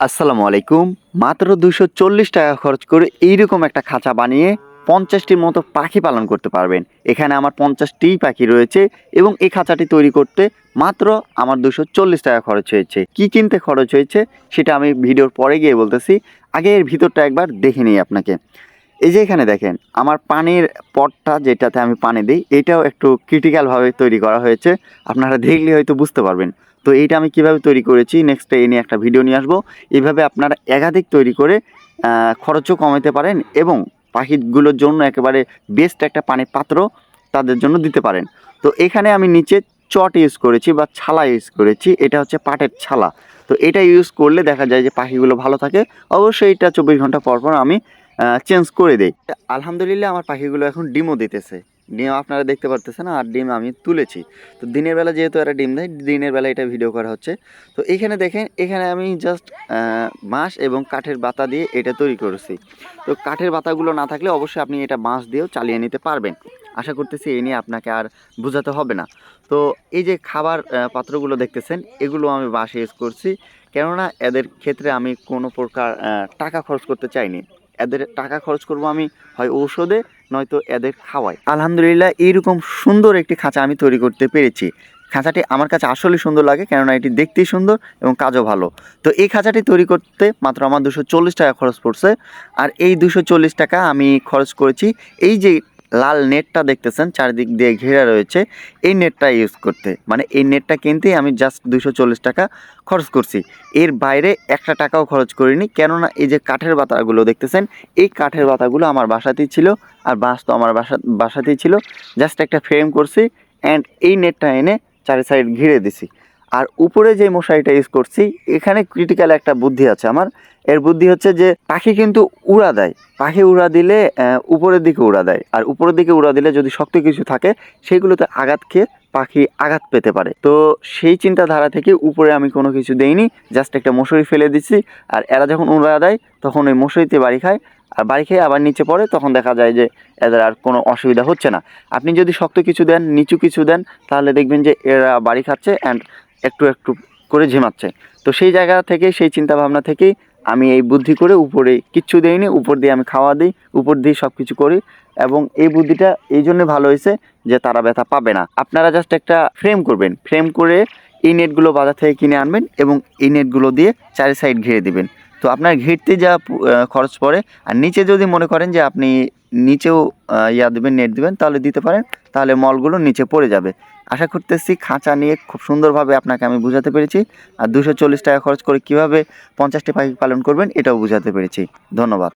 আসসালামু আলাইকুম। মাত্র দুশো চল্লিশ টাকা খরচ করে এইরকম একটা খাঁচা বানিয়ে পঞ্চাশটির মতো পাখি পালন করতে পারবেন। এখানে আমার পঞ্চাশটি পাখি রয়েছে এবং এই খাঁচাটি তৈরি করতে মাত্র আমার দুশো চল্লিশ টাকা খরচ হয়েছে। কি কিনতে খরচ হয়েছে সেটা আমি ভিডিওর পরে গিয়ে বলতেছি। আগে এর ভিতরটা একবার দেখে নিই আপনাকে। এই যে এখানে দেখেন, আমার পানির পটটা যেটাতে আমি পানি দিই, এটাও একটু ক্রিটিক্যালভাবে তৈরি করা হয়েছে। আপনারা দেখলে হয়তো বুঝতে পারবেন। তো এইটা আমি কীভাবে তৈরি করেছি? নেক্সট এই নিয়ে একটা ভিডিও নিয়ে আসব। এইভাবে আপনারা একাধিক তৈরি করে খরচও কমাতে পারেন এবং পাখিগুলোর জন্য একেবারে বেস্ট একটা পানির পাত্র তাদের জন্য দিতে পারেন। তো এখানে আমি নিচে চট ইউজ করেছি বা ছালা ইউজ করেছি। এটা হচ্ছে পাটের ছালা। তো এটা ইউজ করলে দেখা যায় যে পাখিগুলো ভালো থাকে। অবশ্যই এটা চব্বিশ ঘণ্টা পর পর আমি চেঞ্জ করে দেই। আলহামদুলিল্লাহ আমার পাখিগুলো এখন ডিমও দিতেছে। ডিম আপনারা দেখতে পারতেছেন আর ডিম আমি তুলেছি। তো দিনের বেলা যেহেতু এরা ডিম দেয় দিনের বেলা এটা ভিডিও করা হচ্ছে। তো এখানে দেখেন, এখানে আমি জাস্ট বাঁশ এবং কাঠের বাতা দিয়ে এটা তৈরি করেছি। তো কাঠের বাতাগুলো না থাকলে অবশ্যই আপনি এটা বাঁশ দিয়েও চালিয়ে নিতে পারবেন। আশা করতেছি এই নিয়ে আপনাকে আর বোঝাতে হবে না। তো এই যে খাবার পাত্রগুলো দেখতেছেন, এগুলো আমি বাঁশ ইউজ করছি। কেননা এদের ক্ষেত্রে আমি কোনো প্রকার টাকা খরচ করতে চাইনি। এদের টাকা খরচ করব আমি হয় ঔষধে, নয়তো এদের খাওয়াই আলহামদুলিল্লাহ, এইরকম সুন্দর একটি খাঁচা আমি তৈরি করতে পেরেছি। খাঁচাটি আমার কাছে আসলেই সুন্দর লাগে, কেননা এটি দেখতেই সুন্দর এবং কাজও ভালো। তো এই খাঁচাটি তৈরি করতে মাত্র আমার দুশো চল্লিশ টাকা খরচ পড়ছে। আর এই দুশো চল্লিশ টাকা আমি খরচ করেছি, এই যে লাল নেটটা দেখতেছেন, চারিদিক দিয়ে ঘেরা রয়েছে। এই নেটটা ইউজ করতে। মানে এই নেটটা কিনতেই আমি জাস্ট দুশো চল্লিশ টাকা খরচ করছি। এর বাইরে একটা টাকাও খরচ করিনি, কেননা এই যে কাঠের বাতাগুলো দেখতেছেন, এই কাঠের বাতাগুলো আমার বাসাতেই ছিল, আর বাঁশ তো আমার বাসা বাসাতেই ছিল। জাস্ট একটা ফ্রেম করছি অ্যান্ড এই নেটটা এনে চারি সাইড ঘিরে দিছি। আর উপরে যে মশারিটা ইউজ করছি, এখানে ক্রিটিক্যাল একটা বুদ্ধি আছে আমার। এর বুদ্ধি হচ্ছে যে, পাখি কিন্তু উড়া দেয়। পাখি উড়া দিলে উপরের দিকে উড়া দেয়। আর উপরের দিকে উড়া দিলে যদি শক্ত কিছু থাকে, সেগুলোতে আঘাত খেয়ে পাখি আঘাত পেতে পারে। তো সেই চিন্তাধারা থেকে উপরে আমি কোনো কিছু দেইনি জাস্ট একটা মশারি ফেলে দিচ্ছি আর এরা যখন উড়া দেয়, তখন ওই মশারিতে বাড়ি খায়। আর বাড়ি খেয়ে আবার নিচে পড়ে, তখন দেখা যায় যে, এদের আর কোনো অসুবিধা হচ্ছে না। আপনি যদি শক্ত কিছু দেন, নিচু কিছু দেন, তাহলে দেখবেন যে, এরা বাড়ি খাচ্ছে অ্যান্ড একটু একটু করে ঝিমাচ্ছে। তো সেই জায়গা থেকে, সেই চিন্তা ভাবনা থেকেই আমি এই বুদ্ধি করে উপরে কিচ্ছু দেইনি, উপর দিয়ে আমি খাওয়া দিই, উপর দিয়ে সব কিছু করি এবং এই বুদ্ধিটা এই জন্য ভালো হয়েছে যে তারা ব্যথা পাবে না। আপনারা জাস্ট একটা ফ্রেম করবেন। ফ্রেম করে এই নেটগুলো বাজার থেকে কিনে আনবেন এবং এই নেটগুলো দিয়ে চারি সাইড ঘিরে দিবেন। তো আপনার ঘিরতে যা খরচ পড়ে, আর নিচে যদি মনে করেন যে আপনি নিচেও ইয়া দেবেন, নেট দেবেন, তাহলে দিতে পারেন, তাহলে মলগুলো নিচে পড়ে যাবে। আশা করতেছি খাঁচা নিয়ে খুব সুন্দরভাবে আপনাকে আমি বোঝাতে পেরেছি, আর দুশো চল্লিশ টাকা খরচ করে কীভাবে পঞ্চাশটি পাখি পালন করবেন, এটাও বোঝাতে পেরেছি। ধন্যবাদ।